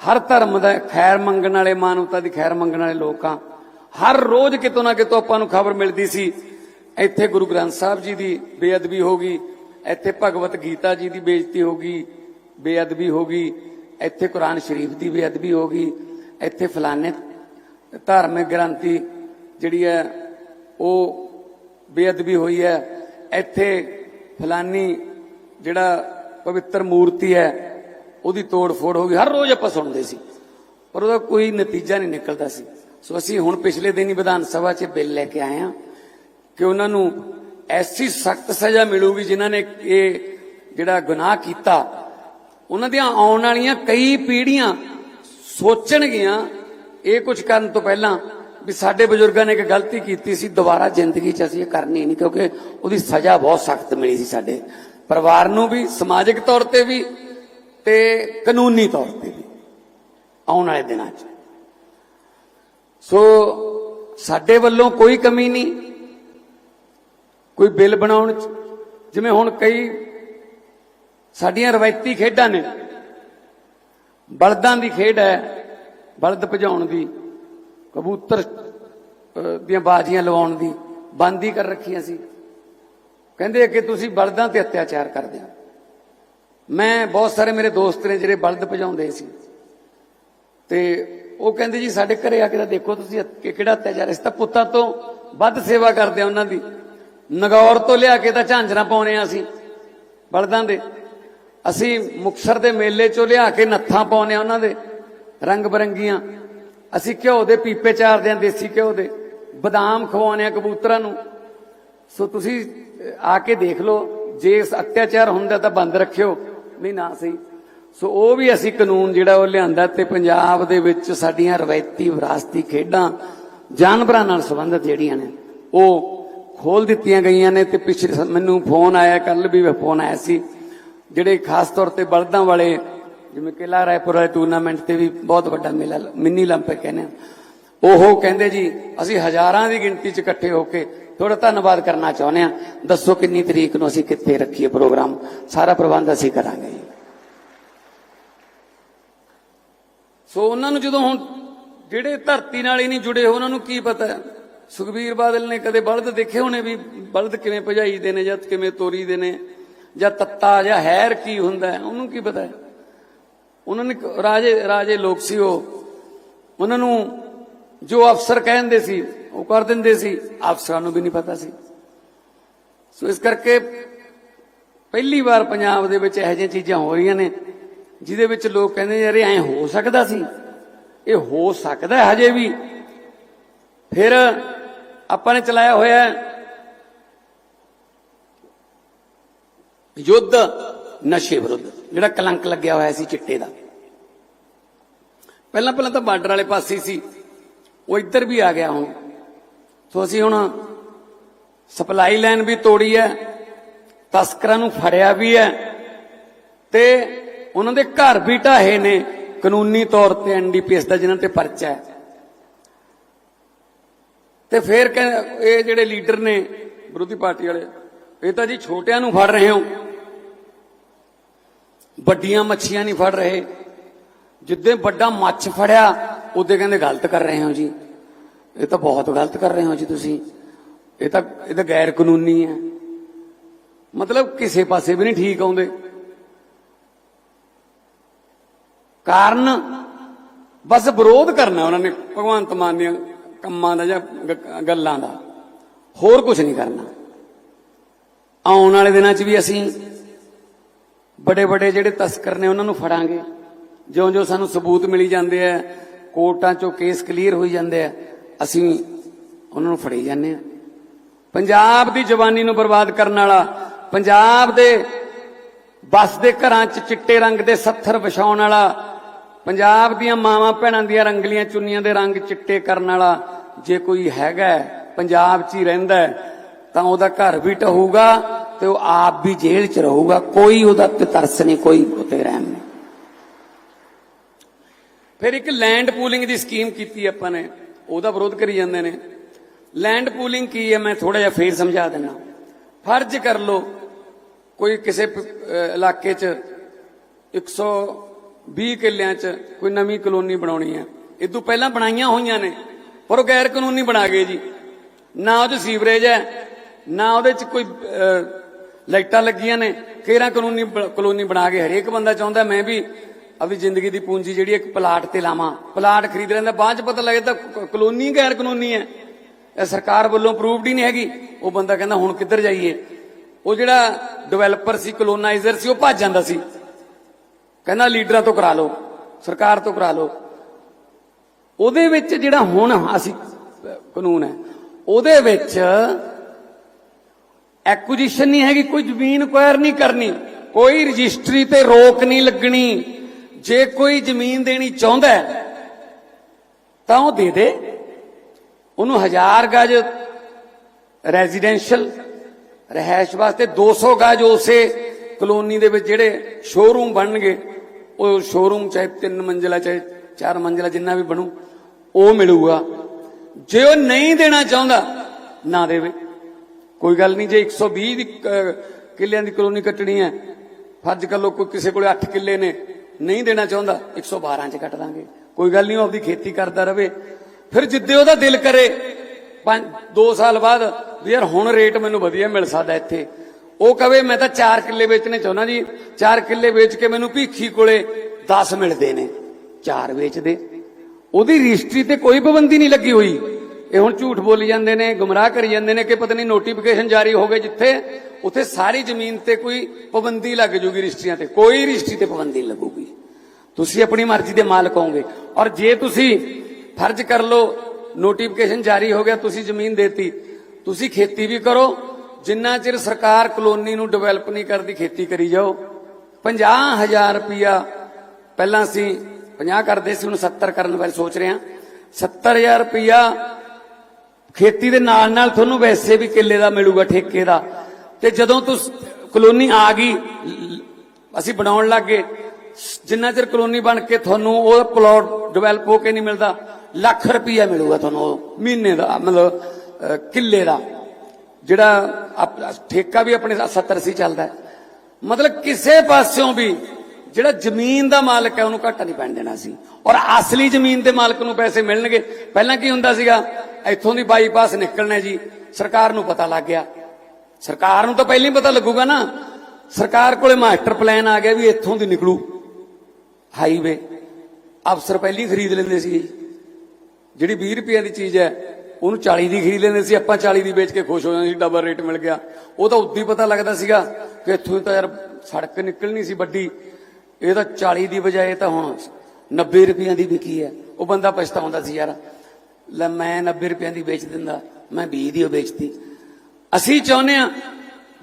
ਹਰ ਧਰਮ ਦਾ ਖੈਰ ਮੰਗਣ ਵਾਲੇ, ਮਾਨਵਤਾ ਦੀ ਖੈਰ ਮੰਗਣ ਵਾਲੇ ਲੋਕ ਆ। ਹਰ ਰੋਜ਼ ਕਿਤੋਂ ਨਾ ਕਿਤੋਂ ਆਪਾਂ ਨੂੰ ਖਬਰ ਮਿਲਦੀ ਸੀ, ਇੱਥੇ ਗੁਰੂ ਗ੍ਰੰਥ ਸਾਹਿਬ ਜੀ ਦੀ ਬੇਅਦਬੀ ਹੋ ਗਈ, ਇੱਥੇ ਭਗਵਤ ਗੀਤਾ ਜੀ ਦੀ ਬੇਇੱਜ਼ਤੀ ਹੋ ਗਈ, ਬੇਅਦਬੀ ਹੋ ਗਈ, ਇੱਥੇ ਕੁਰਾਨ ਸ਼ਰੀਫ ਦੀ ਬੇਅਦਬੀ ਹੋ ਗਈ, ਇੱਥੇ ਫਲਾਣੇ ਧਾਰਮਿਕ ਗ੍ਰੰਥੀ ਜਿਹੜੀ ਹੈ, ਉਹ ਬੇਅਦਬੀ ਹੋਈ ਹੈ। ਇੱਥੇ ਫਲਾਨੀ ਜਿਹੜਾ ਪਵਿੱਤਰ ਮੂਰਤੀ ਹੈ ਉਹਦੀ ਤੋੜ ਫੋੜ ਹੋ ਗਈ, ਹਰ ਰੋਜ਼ ਆਪਾਂ ਸੁਣਦੇ ਸੀ। ਪਰ ਉਹਦਾ ਕੋਈ ਨਤੀਜਾ ਨਹੀਂ ਨਿਕਲਦਾ ਸੀ। ਸੋ ਅਸੀਂ ਹੁਣ ਪਿਛਲੇ ਦਿਨ ਹੀ ਵਿਧਾਨ ਸਭਾ 'ਚ ਬਿੱਲ ਲੈ ਕੇ ਆਏ ਹਾਂ ਕਿ ਉਹਨਾਂ ਨੂੰ ਐਸੀ ਸਖਤ ਸਜ਼ਾ ਮਿਲੂਗੀ ਜਿਨ੍ਹਾਂ ਨੇ ਇਹ ਜਿਹੜਾ ਗੁਨਾਹ ਕੀਤਾ, ਉਹਨਾਂ ਦੀਆਂ ਆਉਣ ਵਾਲੀਆਂ ਕਈ ਪੀੜ੍ਹੀਆਂ ਸੋਚਣਗੀਆਂ ਇਹ ਕੁਝ ਕਰਨ ਤੋਂ ਪਹਿਲਾਂ ਵੀ ਸਾਡੇ ਬਜ਼ੁਰਗਾਂ ਨੇ ਇੱਕ ਗਲਤੀ ਕੀਤੀ ਸੀ, ਦੁਬਾਰਾ ਜ਼ਿੰਦਗੀ 'ਚ ਅਸੀਂ ਇਹ ਕਰਨੀ ਨਹੀਂ, ਕਿਉਂਕਿ ਉਹਦੀ ਸਜ਼ਾ ਬਹੁਤ ਸਖਤ ਮਿਲੀ ਸੀ ਸਾਡੇ ਪਰਿਵਾਰ ਨੂੰ ਵੀ, ਸਮਾਜਿਕ ਤੌਰ ਤੇ ਵੀ ਤੇ ਕਾਨੂੰਨੀ ਤੌਰ ਤੇ ਵੀ ਆਉਣ ਵਾਲੇ ਦਿਨਾਂ 'ਚ। ਸੋ ਸਾਡੇ ਵੱਲੋਂ ਕੋਈ ਕਮੀ ਨਹੀਂ, ਕੋਈ ਬਿੱਲ ਬਣਾਉਣ 'ਚ। ਜਿਵੇਂ ਹੁਣ ਕਈ ਸਾਡੀਆਂ ਰਵਾਇਤੀ ਖੇਡਾਂ ਨੇ, ਬਲਦਾਂ ਦੀ ਖੇਡ ਹੈ, ਬਲਦ ਭਜਾਉਣ ਦੀ, ਕਬੂਤਰ ਦੀਆਂ ਬਾਜ਼ੀਆਂ ਲਵਾਉਣ ਦੀ, ਬੰਦੀ ਕਰ ਰੱਖੀਆਂ ਸੀ। ਕਹਿੰਦੇ ਕਿ ਤੁਸੀਂ ਬਲਦਾਂ ਤੇ ਅਤਿਆਚਾਰ ਕਰਦੇ ਹੋ। ਮੈਂ ਬਹੁਤ ਸਾਰੇ ਮੇਰੇ ਦੋਸਤ ਨੇ ਜਿਹੜੇ ਬਲਦ ਭਜਾਉਂਦੇ ਸੀ। ਤੇ ਉਹ ਕਹਿੰਦੇ ਜੀ, ਸਾਡੇ ਘਰੇ ਆ ਕੇ ਤਾਂ ਦੇਖੋ ਤੁਸੀਂ ਕਿਹੜਾ ਅਤਿਆਚਾਰ ਇਸ ਤਾਂ ਪੁੱਤਾਂ ਤੋਂ ਵੱਧ ਸੇਵਾ ਕਰਦੇ ਆ ਉਹਨਾਂ ਦੀ। ਨਗੌਰ ਤੋਂ ਲਿਆ ਕੇ ਤਾਂ ਝਾਂਜਰਾਂ ਪਾਉਣੇ ਆ ਅਸੀਂ, ਬਲਦਾਂ ਦੇ। ਅਸੀਂ ਮੁਕਸਰ ਦੇ ਮੇਲੇ ਚੋਂ ਲਿਆ ਕੇ ਨੱਥਾਂ ਪਾਉਣੇ ਆ ਉਹਨਾਂ ਦੇ, ਰੰਗ ਬਰੰਗੀਆਂ। ਅਸੀਂ ਘਿਓ ਦੇ ਪੀਪੇ ਚਾਰਦੇ ਆ, ਦੇਸੀ ਘਿਓ ਦੇ। ਬਦਾਮ ਖਵਾਉਣੇ ਆ ਕਬੂਤਰਾਂ ਨੂੰ। ਸੋ ਤੁਸੀਂ ਆ ਕੇ ਦੇਖ ਲਓ। ਜੇ ਇਸ ਅਤਿਆਚਾਰ ਹੁੰਦਾ ਤਾਂ ਬੰਦ ਰੱਖਿਓ। ਨਹੀਂ ਨਾ ਸੀ। ਸੋ ਉਹ ਵੀ ਅਸੀਂ ਕਾਨੂੰਨ ਜਿਹੜਾ ਉਹ ਲਿਆਂਦਾ ਤੇ ਪੰਜਾਬ ਦੇ ਵਿੱਚ ਸਾਡੀਆਂ ਰਵਾਇਤੀ ਵਿਰਾਸਤੀ ਖੇਡਾਂ ਜਾਨਵਰਾਂ ਨਾਲ ਸੰਬੰਧਿਤ ਜਿਹੜੀਆਂ ਨੇ, ਉਹ ਖੋਲ ਦਿੱਤੀਆਂ ਗਈਆਂ ਨੇ ਤੇ ਪਿਛਲੇ ਮੈਨੂੰ ਫੋਨ ਆਇਆ ਕੱਲ ਵੀ ਫੋਨ ਆਇਆ ਸੀ। ਜਿਹੜੇ ਖਾਸ ਤੌਰ ਤੇ ਬਲਦਾਂ ਵਾਲੇ, ਜਿਵੇਂ ਕਿਲਾ ਰਾਏਪੁਰ ਵਾਲੇ ਟੂਰਨਾਮੈਂਟ ਤੇ ਵੀ ਬਹੁਤ ਵੱਡਾ ਮੇਲਾ, ਮਿੰਨੀ ਲੰਪੇ ਕਹਿੰਦੇ ਉਹ ਕਹਿੰਦੇ ਜੀ, ਅਸੀਂ ਹਜ਼ਾਰਾਂ ਦੀ ਗਿਣਤੀ 'ਚ ਇਕੱਠੇ ਹੋ ਕੇ ਥੋੜਾ ਧੰਨਵਾਦ ਕਰਨਾ ਚਾਹੁੰਦੇ ਆ ਦੱਸੋ ਕਿੰਨੀ ਤਰੀਕ ਨੂੰ ਅਸੀਂ ਕਿੱਥੇ ਰੱਖੀਏ ਪ੍ਰੋਗਰਾਮ? ਸਾਰਾ ਪ੍ਰਬੰਧ ਅਸੀਂ ਕਰਾਂਗੇ ਜੀ। ਸੋ ਉਹਨਾਂ ਨੂੰ ਜਦੋਂ ਹੁਣ ਜਿਹੜੇ ਧਰਤੀ ਨਾਲ ਹੀ ਨਹੀਂ ਜੁੜੇ ਹੋ ਉਹਨਾਂ ਨੂੰ ਕੀ ਪਤਾ? ਸੁਖਬੀਰ ਬਾਦਲ ਨੇ ਕਦੇ ਬਲਦ ਦੇਖੇ ਹੋਣੇ ਵੀ ਬਲਦ ਕਿਵੇਂ ਭਜਾਈਦੇ ਨੇ ਜਾਂ ਕਿਵੇਂ ਤੋਰੀਦੇ ਨੇ? ਜਾਂ ਤੱਤਾ ਜਾਂ ਹੈਰ ਕੀ ਹੁੰਦਾ ਉਹਨੂੰ ਕੀ ਪਤਾ ਉਹਨਾਂ ਨੇ ਰਾਜੇ ਰਾਜੇ ਲੋਕ ਸੀ ਉਹ। ਉਹਨਾਂ ਨੂੰ ਜੋ ਅਫਸਰ ਕਹਿੰਦੇ ਸੀ ਉਹ ਕਰ ਦਿੰਦੇ ਸੀ। ਅਫਸਰਾਂ ਨੂੰ ਵੀ ਨਹੀਂ ਪਤਾ ਸੀ। ਸੋ ਇਸ ਕਰਕੇ ਪਹਿਲੀ ਵਾਰ ਪੰਜਾਬ ਦੇ ਵਿੱਚ ਇਹੋ ਜਿਹੀਆਂ ਚੀਜ਼ਾਂ ਹੋ ਰਹੀਆਂ ਨੇ, ਜਿਹਦੇ ਵਿੱਚ ਲੋਕ ਕਹਿੰਦੇ ਯਾਰ ਇਹ ਐ ਹੋ ਸਕਦਾ ਸੀ। ਇਹ ਹੋ ਸਕਦਾ ਹਜੇ ਵੀ। ਫਿਰ ਆਪਾਂ ਨੇ ਚਲਾਇਆ ਹੋਇਆ ਯੁੱਧ ਨਸ਼ੇ ਵਿਰੁੱਧ, ਜਿਹੜਾ ਕਲੰਕ ਲੱਗਿਆ ਹੋਇਆ ਸੀ ਚਿੱਟੇ ਦਾ। ਪਹਿਲਾਂ ਪਹਿਲਾਂ ਤਾਂ ਬਾਰਡਰ ਵਾਲੇ ਪਾਸੇ ਸੀ। ਉਹ ਇੱਧਰ ਵੀ ਆ ਗਿਆ ਹੁਣ। ਸੋ ਅਸੀਂ ਹੁਣ ਸਪਲਾਈ ਲਾਈਨ ਵੀ ਤੋੜੀ ਹੈ, ਤਸਕਰਾਂ ਨੂੰ ਫੜਿਆ ਵੀ ਹੈ ਤੇ ਉਹਨਾਂ ਦੇ ਘਰ ਵੀ ਢਾਹੇ ਨੇ ਕਾਨੂੰਨੀ ਤੌਰ ਤੇ ਐਨਡੀਪੀਐਸ ਦਾ, ਜਿਨ੍ਹਾਂ ਤੇ ਪਰਚਾ ਹੈ। ਤੇ ਫਿਰ ਕਹਿ- ਇਹ ਜਿਹੜੇ ਲੀਡਰ ਨੇ ਵਿਰੋਧੀ ਪਾਰਟੀ ਵਾਲੇ, ਇਹ ਤਾਂ ਜੀ ਛੋਟਿਆਂ ਨੂੰ ਫੜ ਰਹੇ ਹੋ। ਵੱਡੀਆਂ ਮੱਛੀਆਂ ਨਹੀਂ ਫੜ ਰਹੇ। ਜਿੱਦੇ ਵੱਡਾ ਮੱਛ ਫੜਿਆ, ਉਹਦੇ ਕਹਿੰਦੇ ਗਲਤ ਕਰ ਰਹੇ ਹੋ ਜੀ। ਇਹ ਤਾਂ ਬਹੁਤ ਗਲਤ ਕਰ ਰਹੇ ਹੋ ਜੀ ਤੁਸੀਂ। ਇਹ ਤਾਂ ਇਹ ਤਾਂ ਗੈਰ ਕਾਨੂੰਨੀ ਹੈ। ਮਤਲਬ ਕਿਸੇ ਪਾਸੇ ਵੀ ਨਹੀਂ ਠੀਕ ਆਉਂਦੇ। ਕਾਰਨ, ਬਸ ਵਿਰੋਧ ਕਰਨਾ ਉਹਨਾਂ ਨੇ, ਭਗਵੰਤ ਮਾਨ ਦੀਆਂ ਕੰਮਾਂ ਦਾ ਜਾਂ ਗੱਲਾਂ ਦਾ। ਹੋਰ ਕੁਝ ਨਹੀਂ ਕਰਨਾ। ਆਉਣ ਵਾਲੇ ਦਿਨਾਂ 'ਚ ਵੀ ਅਸੀਂ ਬੜੇ ਬੜੇ ਜਿਹੜੇ ਤਸਕਰ ਨੇ ਉਹਨਾਂ ਨੂੰ ਫੜਾਂਗੇ। ਜਿਉਂ-ਜਿਉਂ ਸਾਨੂੰ ਸਬੂਤ ਮਿਲੀ ਜਾਂਦੇ ਆ, ਕੋਰਟਾਂ 'ਚੋਂ ਕੇਸ ਕਲੀਅਰ ਹੋਈ ਜਾਂਦੇ ਆ ਅਸੀਂ ਉਹਨਾਂ ਨੂੰ ਫੜੇ ਜਾਂਦੇ ਆ ਪੰਜਾਬ ਦੀ ਜਵਾਨੀ ਨੂੰ ਬਰਬਾਦ ਕਰਨ ਵਾਲਾ, ਪੰਜਾਬ ਦੇ ਬਸ ਦੇ ਘਰਾਂ 'ਚ ਚਿੱਟੇ ਰੰਗ ਦੇ ਸੱਥਰ ਵਿਛਾਉਣ ਵਾਲਾ, ਪੰਜਾਬ ਦੀਆਂ ਮਾਵਾਂ ਭੈਣਾਂ ਦੀਆਂ ਰੰਗਲੀਆਂ ਚੁੰਨੀਆਂ ਦੇ ਰੰਗ ਚਿੱਟੇ ਕਰਨ ਵਾਲਾ ਜੇ ਕੋਈ ਹੈਗਾ ਪੰਜਾਬ 'ਚ ਹੀ ਰਹਿੰਦਾ ਤਾਂ ਉਹਦਾ ਘਰ ਵੀ ਟਹੂਗਾ ਤੇ ਉਹ ਆਪ ਵੀ ਜੇਲ੍ਹ 'ਚ ਰਹੂਗਾ। ਕੋਈ ਉਹਦਾ ਤੇ ਤਰਸ ਨਹੀਂ, ਕੋਈ ਉਤੇ ਰਹਿਮ ਨਹੀਂ। ਫਿਰ ਇੱਕ ਲੈਂਡ ਪੂਲਿੰਗ ਦੀ ਸਕੀਮ ਕੀਤੀ ਆਪਾਂ ਨੇ। ਉਹਦਾ ਵਿਰੋਧ ਕਰੀ ਜਾਂਦੇ ਨੇ। ਲੈਂਡ ਪੂਲਿੰਗ ਕੀ ਹੈ? ਮੈਂ ਥੋੜਾ ਜਿਹਾ ਫੇਰ ਸਮਝਾ ਦਿੰਦਾ। ਫਰਜ਼ ਕਰ ਲਓ, ਕੋਈ ਕਿਸੇ ਪ- ਅਹ, ਇਲਾਕੇ 'ਚ 120 ਕਿੱਲਿਆਂ 'ਚ ਕੋਈ ਨਵੀਂ ਕਲੋਨੀ ਬਣਾਉਣੀ ਹੈ। ਇਹ ਤੋਂ ਪਹਿਲਾਂ ਬਣਾਈਆਂ ਹੋਈਆਂ ਨੇ, ਪਰ ਉਹ ਗੈਰ ਕਾਨੂੰਨੀ ਬਣਾ ਗਏ ਜੀ। ਨਾ ਉਹਦੇ ਸੀਵਰੇਜ ਹੈ, ਨਾ ਉਹਦੇ 'ਚ ਕੋਈ ਲਾਈਟਾਂ ਲੱਗੀਆਂ ਨੇ। ਕਿਹੜਾ ਕਾਨੂੰਨੀ ਬ- ਕਲੋਨੀ ਬਣਾ ਕੇ ਹਰੇਕ ਬੰਦਾ ਚਾਹੁੰਦਾ, ਮੈਂ ਵੀ ਆਪਣੀ ਜ਼ਿੰਦਗੀ ਦੀ ਪੂੰਜੀ ਜਿਹੜੀ ਇੱਕ ਪਲਾਟ ਤੇ ਲਾਵਾਂ। ਪਲਾਟ ਖਰੀਦ ਲੈਂਦਾ, ਬਾਅਦ 'ਚ ਪਤਾ ਲੱਗਦਾ ਕ- ਕਲੋਨੀ ਗੈਰ ਕਾਨੂੰਨੀ ਹੈ। ਇਹ ਸਰਕਾਰ ਵੱਲੋਂ ਅਪਰੂਵਡ ਹੀ ਨਹੀਂ ਹੈਗੀ। ਉਹ ਬੰਦਾ ਕਹਿੰਦਾ, ਹੁਣ ਕਿੱਧਰ ਜਾਈਏ? ਉਹ ਜਿਹੜਾ ਡਿਵੈਲਪਰ ਸੀ ਕਲੋਨਾਈਜ਼ਰ ਸੀ, ਉਹ ਭੱਜ ਜਾਂਦਾ ਸੀ। ਕਹਿੰਦਾ, ਲੀਡਰਾਂ ਤੋਂ ਕਰਾ ਲਓ, ਸਰਕਾਰ ਤੋਂ ਕਰਾ ਲਓ। ਉਹਦੇ ਵਿੱਚ ਜਿਹੜਾ ਹੁਣ ਅਸੀਂ, ਕਾਨੂੰਨ ਹੈ, ਉਹਦੇ ਵਿੱਚ ਐਕੁਜੀਸ਼ਨ ਨਹੀਂ ਹੈਗੀ, ਕੋਈ ਜ਼ਮੀਨ ਕੁਐਰ ਨਹੀਂ ਕਰਨੀ, ਕੋਈ ਰਜਿਸਟਰੀ ਤੇ ਰੋਕ ਨਹੀਂ ਲੱਗਣੀ। ਜੇ ਕੋਈ ਜ਼ਮੀਨ ਦੇਣੀ ਚਾਹੁੰਦਾ ਤਾਂ ਉਹ ਦੇ ਦੇ। ਉਹਨੂੰ ਹਜ਼ਾਰ ਗਜ ਰੈਜ਼ੀਡੈਂਸ਼ੀਅਲ ਰਹਿائش ਵਾਸਤੇ 200 ਗਜ ਉਸੇ ਕਲੋਨੀ ਦੇ ਵਿੱਚ ਜਿਹੜੇ ਸ਼ੋਰੂਮ ਬਣਨਗੇ, ਉਹ ਸ਼ੋਰੂਮ ਚਾਹੇ ਤਿੰਨ ਮੰਜ਼ਲਾ, ਚਾਹੇ ਚਾਰ ਮੰਜ਼ਲਾ ਜਿੰਨਾ ਵੀ ਬਣੂ, ਉਹ ਮਿਲੂਗਾ। ਜੇ ਉਹ ਨਹੀਂ ਦੇਣਾ ਚਾਹੁੰਦਾ, ਨਾ ਦੇਵੇ। ਕੋਈ ਗੱਲ ਨਹੀਂ, ਜੇ 120 ਦੀ ਕਿੱਲਿਆਂ ਦੀ ਕਲੋਨੀ ਕੱਟਣੀ ਹੈ, ਫਰਜ਼ ਕਰ ਲੋ ਕੋਈ ਕਿਸੇ ਕੋਲੇ 8 ਕਿੱਲੇ ਨੇ ਨਹੀਂ ਦੇਣਾ ਚਾਹੁੰਦਾ 112 ਚ ਕੱਟ ਦਾਂਗੇ। ਕੋਈ ਗੱਲ ਨਹੀਂ, ਉਹ ਆਪਦੀ ਖੇਤੀ ਕਰਦਾ ਰਵੇ। ਫਿਰ ਜਿੱਦੇ ਉਹਦਾ ਦਿਲ ਕਰੇ 5 2 ਸਾਲ ਬਾਅਦ, ਵੀ ਯਾਰ ਹੁਣ ਰੇਟ ਮੈਨੂੰ ਵਧੀਆ ਮਿਲ ਸਕਦਾ ਇੱਥੇ। ਉਹ ਕਵੇ, ਮੈਂ ਤਾਂ 4 ਕਿੱਲੇ ਵੇਚਣੇ ਚਾਹੁੰਦਾ ਜੀ। 4 ਕਿੱਲੇ ਵੇਚ ਕੇ ਮੈਨੂੰ ਭੀਖੀ ਕੋਲੇ 10 ਮਿਲਦੇ ਨੇ। 4 ਵੇਚ ਦੇ ਉਹਦੀ ਰਜਿਸਟਰੀ ਤੇ ਕੋਈ ਪਾਬੰਦੀ ਨਹੀਂ ਲੱਗੀ ਹੋਈ। ਇਹ ਹੁਣ ਝੂਠ ਬੋਲੀ ਜਾਂਦੇ ਨੇ, ਗੁੰਮਰਾਹ ਕਰੀ ਜਾਂਦੇ ਨੇ ਕਿ ਪਤਾ ਨਹੀਂ ਨੋਟੀਫਿਕੇਸ਼ਨ ਜਾਰੀ ਹੋ ਗਏ ਜਿੱਥੇ, ਉੱਥੇ ਸਾਰੀ ਜ਼ਮੀਨ ਤੇ ਕੋਈ ਪਾਬੰਦੀ ਲੱਗ ਜੂਗੀ ਰਜਿਸਟਰੀਆਂ ਤੇ, ਕੋਈ ਰਜਿਸਟਰੀ ਤੇ ਪਾਬੰਦੀ ਲੱਗੂਗੀ। ਤੁਸੀਂ ਆਪਣੀ ਮਰਜ਼ੀ ਦੇ ਮਾਲਕ ਹੋਗੇ ਔਰ ਜੇ ਤੁਸੀਂ ਫਰਜ਼ ਕਰ ਲਓ ਨੋਟੀਫਿਕੇਸ਼ਨ ਜਾਰੀ ਹੋ ਗਿਆ, ਤੁਸੀਂ ਜ਼ਮੀਨ ਦੇਤੀ, ਤੁਸੀਂ ਖੇਤੀ ਵੀ ਕਰੋ, ਜਿੰਨਾ ਚਿਰ ਸਰਕਾਰ ਕਲੋਨੀ ਨੂੰ ਡਿਵੈਲਪ ਨਹੀਂ ਕਰਦੀ, ਖੇਤੀ ਕਰੀ ਜਾਓ। 50000 ਰੁਪਇਆ ਪਹਿਲਾਂ ਅਸੀਂ 50 ਕਰਦੇ ਸੀ, ਹੁਣ 70 ਕਰਨ ਬਾਰੇ ਸੋਚ ਰਹੇ ਹਾਂ। 70000 ਰੁਪਇਆ ਖੇਤੀ ਦੇ ਨਾਲ ਨਾਲ ਤੁਹਾਨੂੰ ਵੈਸੇ ਵੀ ਕਿੱਲੇ ਦਾ ਮਿਲੂਗਾ, ਠੇਕੇ ਦਾ। ਤੇ ਜਦੋਂ ਤੁਸੀਂ ਕਲੋਨੀ ਆ ਗਈ ਅਸੀਂ ਬਣਾਉਣ ਲੱਗੇ ਜਿੰਨਾ ਚਿਰ ਕਲੋਨੀ ਬਣ ਕੇ ਤੁਹਾਨੂੰ ਉਹ ਪਲਾਟ ਡਿਵੈਲਪ ਹੋ ਕੇ ਨਹੀਂ ਮਿਲਦਾ, ਲੱਖ ਰੁਪਈਆ ਮਿਲੂਗਾ ਤੁਹਾਨੂੰ ਉਹ ਮਹੀਨੇ ਦਾ, ਮਤਲਬ ਕਿੱਲੇ ਦਾ। ਜਿਹੜਾ ਠੇਕਾ ਵੀ ਆਪਣੇ 70 ਸੀ ਚੱਲਦਾ ਮਤਲਬ ਕਿਸੇ ਪਾਸਿਓਂ ਵੀ ਜਿਹੜਾ ਜ਼ਮੀਨ ਦਾ ਮਾਲਕ ਹੈ, ਉਹਨੂੰ ਘਾਟਾ ਨਹੀਂ ਪੈਣ ਦੇਣਾ ਸੀ। ਔਰ ਅਸਲੀ ਜ਼ਮੀਨ ਦੇ ਮਾਲਕ ਨੂੰ ਪੈਸੇ ਮਿਲਣਗੇ। ਪਹਿਲਾਂ ਕੀ ਹੁੰਦਾ ਸੀਗਾ ਇੱਥੋਂ ਦੀ ਬਾਈਪਾਸ ਨਿਕਲਣਾ ਜੀ, ਸਰਕਾਰ ਨੂੰ ਪਤਾ ਲੱਗ ਗਿਆ। ਸਰਕਾਰ ਨੂੰ ਤਾਂ ਪਹਿਲਾਂ ਹੀ ਪਤਾ ਲੱਗੂਗਾ ਨਾ। ਸਰਕਾਰ ਕੋਲੇ ਮਾਸਟਰ ਪਲਾਨ ਆ ਗਿਆ ਵੀ ਇੱਥੋਂ ਦੀ ਨਿਕਲੂ। ਹਾਈਵੇ। ਅਫਸਰ ਪਹਿਲੀ ਖਰੀਦ ਲੈਂਦੇ ਸੀ। ਜਿਹੜੀ 20 ਰੁਪਏ ਦੀ ਚੀਜ਼ ਹੈ, ਉਹਨੂੰ 40 ਦੀ ਖਰੀਦ ਲੈਂਦੇ ਸੀ। ਆਪਾਂ 40 ਦੀ ਵੇਚ ਕੇ ਖੁਸ਼ ਹੋ ਜਾਂਦੇ ਸੀ, ਡਬਲ ਰੇਟ ਮਿਲ ਗਿਆ। ਉਹ ਤਾਂ ਉਦੋਂ ਹੀ ਪਤਾ ਲੱਗਦਾ ਸੀਗਾ ਕਿ ਇੱਥੋਂ ਹੀ ਤਾਂ ਯਾਰ ਸੜਕ ਨਿਕਲਣੀ ਸੀ ਵੱਡੀ। ਇਹ ਤਾਂ 40 ਦੀ ਬਜਾਏ ਤਾਂ ਹੁਣ 90 ਰੁਪਈਆਂ ਦੀ ਵਿਕੀ ਹੈ। ਉਹ ਬੰਦਾ ਪਛਤਾਉਂਦਾ ਸੀ ਯਾਰ। ਲੈ ਮੈਂ 90 ਰੁਪਈਆਂ ਦੀ ਵੇਚ ਦਿੰਦਾ, ਮੈਂ 20 ਦੀ ਉਹ ਵੇਚਤੀ। ਅਸੀਂ ਚਾਹੁੰਦੇ ਆ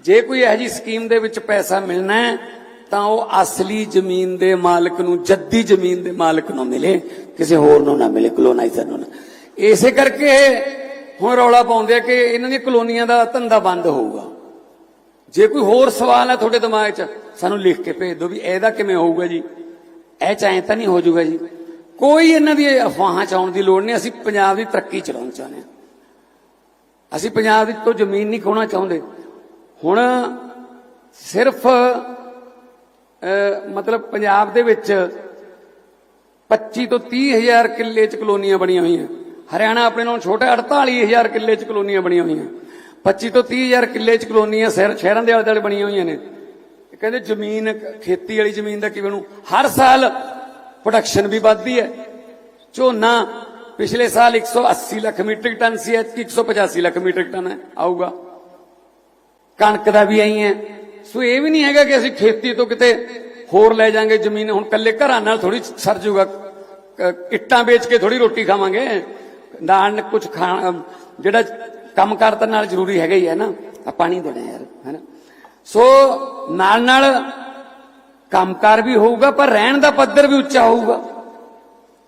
ਜੇ ਕੋਈ ਇਹੋ ਜੀ ਸਕੀਮ ਦੇ ਵਿੱਚ ਪੈਸਾ ਮਿਲਣਾ ਹੈ, ਤਾਂ ਉਹ ਅਸਲੀ ਜ਼ਮੀਨ ਦੇ ਮਾਲਕ ਨੂੰ, ਜੱਦੀ ਜ਼ਮੀਨ ਦੇ ਮਾਲਕ ਨੂੰ ਮਿਲੇ, ਕਿਸੇ ਹੋਰ ਨੂੰ ਨਾ ਮਿਲੇ ਕਲੋਨਾਈਜ਼ਰ ਨੂੰ ਨਾ। ਇਸੇ ਕਰਕੇ ਹੁਣ ਰੌਲਾ ਪਾਉਂਦੇ ਆ ਕਿ ਇਹਨਾਂ ਦੀਆਂ ਕਲੋਨੀਆਂ ਦਾ ਧੰਦਾ ਬੰਦ ਹੋਊਗਾ। ਜੇ ਕੋਈ ਹੋਰ ਸਵਾਲ ਹੈ ਤੁਹਾਡੇ ਦਿਮਾਗ 'ਚ, ਸਾਨੂੰ ਲਿਖ ਕੇ ਭੇਜ ਦਿਓ ਵੀ ਇਹਦਾ ਕਿਵੇਂ ਹੋਊਗਾ ਜੀ। ਇਹ ਚਾਹੇ ਤਾਂ ਨਹੀਂ ਹੋ ਜਾਊਗਾ ਜੀ। ਕੋਈ ਇਹਨਾਂ ਦੀ ਅਫਵਾਹਾਂ ਚ ਆਉਣ ਦੀ ਲੋੜ ਨਹੀਂ, ਅਸੀਂ ਪੰਜਾਬ ਦੀ ਤਰੱਕੀ ਚਲਾਉਣਾ ਚਾਹੁੰਦੇ ਹਾਂ। ਅਸੀਂ ਪੰਜਾਬ ਦੀ ਤੋਂ ਜ਼ਮੀਨ ਨਹੀਂ ਖੋਣਾ ਚਾਹੁੰਦੇ। ਹੁਣ ਸਿਰਫ ਮਤਲਬ ਪੰਜਾਬ ਦੇ ਵਿੱਚ 25 ਤੋਂ 30 ਹਜ਼ਾਰ ਕਿੱਲੇ ਚ ਕਲੋਨੀਆਂ ਬਣੀਆਂ ਹੋਈਆਂ। ਹਰਿਆਣਾ ਆਪਣੇ ਨਾਲੋਂ ਛੋਟਾ 48 ਹਜ਼ਾਰ ਕਿੱਲੇ ਚ ਕਲੋਨੀਆਂ ਬਣੀਆਂ ਹੋਈਆਂ। 25 ਤੋਂ 30 ਹਜ਼ਾਰ ਕਿੱਲੇ ਚ ਕਲੋਨੀਆਂ ਸ਼ਹਿਰ ਸ਼ਹਿਰਾਂ ਦੇ ਆਲੇ ਦੁਆਲੇ ਬਣੀਆਂ ਹੋਈਆਂ ਨੇ। ਕਹਿੰਦੇ ਜ਼ਮੀਨ, ਖੇਤੀ ਵਾਲੀ ਜ਼ਮੀਨ ਦਾ ਕਿਵੇਂ ਨੂੰ ਹਰ ਸਾਲ ਪ੍ਰੋਡਕਸ਼ਨ ਵੀ ਵੱਧਦੀ ਹੈ ਝੋਨਾ ਪਿਛਲੇ ਸਾਲ 180 ਲੱਖ ਮੀਟ੍ਰਿਕ ਟਨ ਸੀ ਐਤਕੀ 185 ਲੱਖ ਮੀਟ੍ਰਿਕ ਟਨ ਹੈ ਆਊਗਾ ਕਣਕ ਦਾ ਵੀ ਆਈ ਹੈ ਸੋ ਇਹ ਵੀ ਨਹੀਂ ਹੈਗਾ ਕਿ ਅਸੀਂ ਖੇਤੀ ਤੋਂ ਕਿਤੇ ਹੋਰ ਲੈ ਜਾਾਂਗੇ ਜ਼ਮੀਨ ਹੁਣ ਕੱਲੇ ਘਰਾਂ ਨਾਲ ਥੋੜੀ ਸਰ ਜੂਗਾ ਕ- ਇੱਟਾਂ ਵੇਚ ਕੇ ਥੋੜੀ ਰੋਟੀ ਖਾਵਾਂਗੇ ਨਾਲ ਕੁਝ ਖਾਣ ਜਿਹੜਾ ਕੰਮ ਕਾਰ ਤਾਂ ਨਾਲ ਜ਼ਰੂਰੀ ਹੈਗਾ ਹੀ ਹੈ ਨਾ ਆ ਪਾਣੀ ਦੇਣਾ ਯਾਰ ਹੈਨਾ ਸੋ ਨਾਲ ਨਾਲ ਕੰਮਕਾਰ ਵੀ ਹੋਊਗਾ ਪਰ ਰਹਿਣ ਦਾ ਪੱਧਰ ਵੀ ਉੱਚਾ ਹੋਊਗਾ।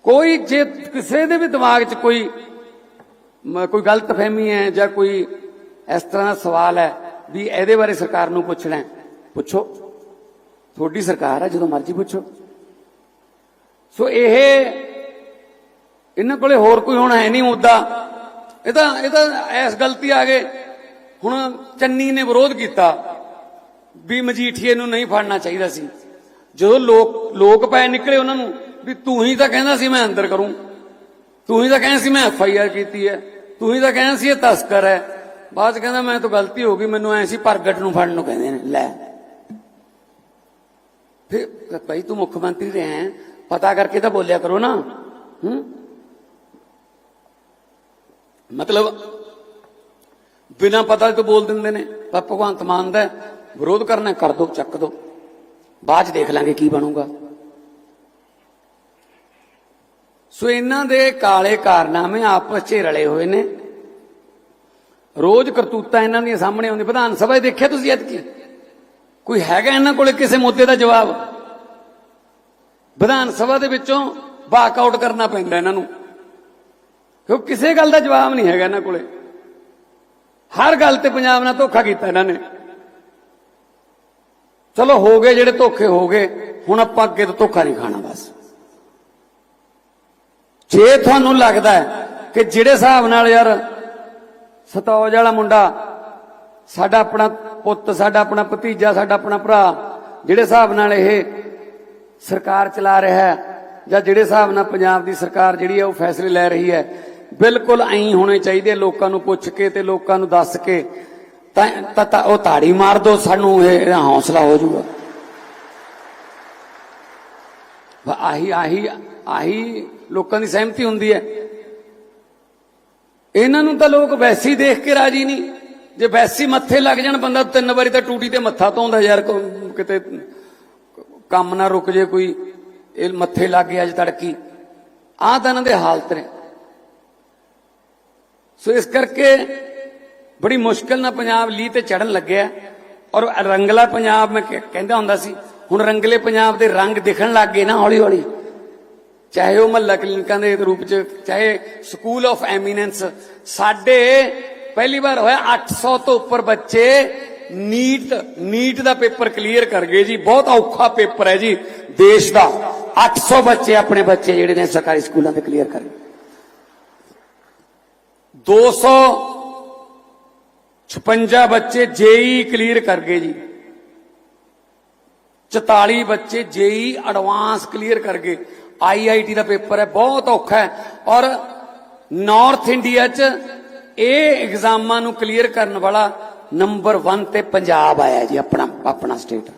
ਕੋਈ ਜੇ ਕਿਸੇ ਦੇ ਵੀ ਦਿਮਾਗ 'ਚ ਕੋਈ ਕੋਈ ਗਲਤ ਫਹਿਮੀ ਹੈ ਜਾਂ ਕੋਈ ਇਸ ਤਰ੍ਹਾਂ ਦਾ ਸਵਾਲ ਹੈ ਵੀ ਇਹਦੇ ਬਾਰੇ ਸਰਕਾਰ ਨੂੰ ਪੁੱਛਣਾ ਹੈ, ਪੁੱਛੋ। ਤੁਹਾਡੀ ਸਰਕਾਰ ਹੈ ਜਦੋਂ ਮਰਜ਼ੀ ਪੁੱਛੋ। ਸੋ ਇਹ ਇਹਨਾਂ ਕੋਲੇ ਹੋਰ ਕੋਈ ਹੁਣ ਹੈ ਨਹੀਂ ਮੁੱਦਾ। ਇਹ ਤਾਂ ਇਹ ਤਾਂ ਐਸ ਗਲਤੀ ਆ ਗਏ ਹੁਣ ਚੰਨੀ ਨੇ ਵਿਰੋਧ ਕੀਤਾ ਵੀ ਮਜੀਠੀਏ ਨੂੰ ਨਹੀਂ ਫੜਨਾ ਚਾਹੀਦਾ ਸੀ। ਜਦੋਂ ਲੋਕ ਲੋਕ ਪੈ ਨਿਕਲੇ ਉਹਨਾਂ ਨੂੰ, ਵੀ ਤੂੰ ਹੀ ਤਾਂ ਕਹਿੰਦਾ ਸੀ ਮੈਂ ਅੰਦਰ ਕਰੂੰ। ਤੂੰ ਹੀ ਤਾਂ ਕਹਿੰਦਾ ਸੀ ਮੈਂ ਐਫ ਆਈ ਆਰ ਕੀਤੀ ਹੈ। ਤੂੰ ਹੀ ਤਾਂ ਕਹਿੰਦਾ ਸੀ ਇਹ ਤਸਕਰ ਹੈ। ਬਾਅਦ 'ਚ ਕਹਿੰਦਾ ਮੈਂ ਤਾਂ ਗਲਤੀ ਹੋ ਗਈ, ਮੈਨੂੰ ਐ ਸੀ ਪ੍ਰਗਟ ਨੂੰ ਫੜਨ ਨੂੰ ਕਹਿੰਦੇ ਨੇ, ਲੈ। ਫਿਰ ਭਾਈ ਤੂੰ ਮੁੱਖ ਮੰਤਰੀ ਰਿਹਾ ਹੈ, ਪਤਾ ਕਰਕੇ ਤਾਂ ਬੋਲਿਆ ਕਰੋ ਨਾ। ਹੂੰ? ਮਤਲਬ, ਬਿਨਾਂ ਪਤਾ ਤੋਂ ਬੋਲ ਦਿੰਦੇ ਨੇ, ਪਰ ਭਗਵੰਤ ਮਾਨ ਦਾ ਵਿਰੋਧ ਕਰਨਾ ਕਰ ਦੋ, ਚੱਕ ਦੋ। ਬਾਅਦ ਚ ਦੇਖ ਲਾਂਗੇ ਕੀ ਬਣੂਗਾ। ਸੋ ਇਹਨਾਂ ਦੇ ਕਾਲੇ ਕਾਰਨਾਮੇ ਆਪਸ 'ਚ ਰਲੇ ਹੋਏ ਨੇ। ਰੋਜ਼ ਕਰਤੂਤਾਂ ਇਹਨਾਂ ਦੀਆਂ ਸਾਹਮਣੇ ਆਉਂਦੀ ਵਿਧਾਨ ਸਭਾ 'ਚ ਦੇਖਿਆ ਤੁਸੀਂ ਐਤਕੀ? ਕੋਈ ਹੈਗਾ ਇਹਨਾਂ ਕੋਲੇ ਕਿਸੇ ਮੁੱਦੇ ਦਾ ਜਵਾਬ? ਵਿਧਾਨ ਸਭਾ ਦੇ ਵਿੱਚੋਂ ਵਾਕਆਊਟ ਕਰਨਾ ਪੈਂਦਾ ਇਹਨਾਂ ਨੂੰ। ਕਿਉਂ ਕਿਸੇ ਗੱਲ ਦਾ ਜਵਾਬ ਨਹੀਂ ਹੈਗਾ ਇਹਨਾਂ ਕੋਲੇ। ਹਰ ਗੱਲ ਤੇ ਪੰਜਾਬ ਨਾਲ ਧੋਖਾ ਕੀਤਾ ਇਹਨਾਂ ਨੇ। ਚਲੋ ਹੋ ਗਏ ਜਿਹੜੇ ਧੋਖੇ ਹੋ ਗਏ, ਹੁਣ ਆਪਾਂ ਅੱਗੇ ਤੋਂ ਧੋਖਾ ਨਹੀਂ ਖਾਣਾ ਬਸ। ਜੇ ਤੁਹਾਨੂੰ ਲੱਗਦਾ ਹੈ ਕਿ ਜਿਹੜੇ ਹਿਸਾਬ ਨਾਲ ਯਾਰ ਸਤੌਜ ਵਾਲਾ ਮੁੰਡਾ ਸਾਡਾ ਆਪਣਾ ਪੁੱਤ, ਸਾਡਾ ਆਪਣਾ ਭਤੀਜਾ, ਸਾਡਾ ਆਪਣਾ ਭਰਾ, ਜਿਹੜੇ ਹਿਸਾਬ ਨਾਲ ਇਹ ਸਰਕਾਰ ਚਲਾ ਰਿਹਾ ਹੈ ਜਾਂ ਜਿਹੜੇ ਹਿਸਾਬ ਨਾਲ ਪੰਜਾਬ ਦੀ ਸਰਕਾਰ ਜਿਹੜੀ ਹੈ ਉਹ ਫੈਸਲੇ ਲੈ ਰਹੀ ਹੈ, ਬਿਲਕੁਲ ਐਂ ਹੋਣੇ ਚਾਹੀਦੇ ਲੋਕਾਂ ਨੂੰ ਪੁੱਛ ਕੇ ਤੇ ਲੋਕਾਂ ਨੂੰ ਦੱਸ ਕੇ ਤਾਂ ਤਾਂ- ਉਹ ਤਾੜੀ ਮਾਰ ਦੋ, ਸਾਨੂੰ ਇਹ ਹੌਸਲਾ ਹੋ ਜਾਊਗਾ। ਆਹੀ ਆਹੀ ਆਹੀ ਲੋਕਾਂ ਦੀ ਸਹਿਮਤੀ ਹੁੰਦੀ ਹੈ। ਇਹਨਾਂ ਨੂੰ ਤਾਂ ਲੋਕ ਵੈਸੀ ਦੇਖ ਕੇ ਰਾਜੀ ਨਹੀਂ। ਜੇ ਵੈਸੀ ਮੱਥੇ ਲੱਗ ਜਾਣ ਬੰਦਾ, ਤਿੰਨ ਵਾਰੀ ਤਾਂ ਟੂਟੀ ਤੇ ਮੱਥਾ ਧੋਂਦਾ ਯਾਰ ਕਿਤੇ ਕੰਮ ਨਾ ਰੁਕ ਜੇ ਕੋਈ, ਇਹ ਮੱਥੇ ਲੱਗ ਗਿਆ ਅੱਜ ਤੜਕੀ। ਆਹ ਤਾਂ ਇਹਨਾਂ ਦੇ ਹਾਲਤ ਨੇ। ਸੋ ਇਸ ਕਰਕੇ ਬੜੀ ਮੁਸ਼ਕਲ ਨਾਲ ਪੰਜਾਬ ਲੀ ਤੇ ਚੜਨ ਲੱਗਿਆ। ਔਰ ਰੰਗਲਾ ਪੰਜਾਬ ਮੈਂ ਕਹਿੰਦਾ ਹੁੰਦਾ ਸੀ, ਹੁਣ ਰੰਗਲੇ ਪੰਜਾਬ ਦੇ ਰੰਗ ਦਿਖਣ ਲੱਗ ਗਏ ਨਾ ਹੌਲੀ ਹੌਲੀ ਚਾਹੇ ਉਹ ਮਹੱਲਾ ਕਲੀਨਿਕਾਂ ਦੇ ਰੂਪ ਚ, ਚਾਹੇ ਸਕੂਲ ਆਫ ਐਮੀਨੈਂਸ, ਸਾਡੇ ਪਹਿਲੀ ਵਾਰ ਹੋਇਆ 800 ਤੋਂ ਉੱਪਰ ਬੱਚੇ ਨੀਟ ਨੀਟ ਦਾ ਪੇਪਰ ਕਲੀਅਰ ਕਰ ਗਏ ਜੀ। ਬਹੁਤ ਔਖਾ ਪੇਪਰ ਹੈ ਜੀ ਦੇਸ਼ ਦਾ। 800 ਬੱਚੇ ਆਪਣੇ ਬੱਚੇ ਜਿਹੜੇ ਨੇ ਸਰਕਾਰੀ ਸਕੂਲਾਂ ਦੇ ਕਲੀਅਰ ਕਰ ਗਏ। 256 ਬੱਚੇ ਜੇਈ ਕਲੀਅਰ ਕਰ ਗਏ ਜੀ। 44 ਬੱਚੇ ਜੇਈ ਐਡਵਾਂਸ ਕਲੀਅਰ ਕਰ ਗਏ। ਆਈਆਈਟੀ ਦਾ ਪੇਪਰ ਹੈ, ਬਹੁਤ ਔਖਾ ਹੈ। ਔਰ ਨਾਰਥ ਇੰਡੀਆ 'ਚ ਇਹ ਐਗਜ਼ਾਮਾਂ ਨੂੰ ਕਲੀਅਰ ਕਰਨ ਵਾਲਾ ਨੰਬਰ 1 ਤੇ ਪੰਜਾਬ ਆਇਆ ਜੀ, ਆਪਣਾ ਆਪਣਾ ਸਟੇਟ।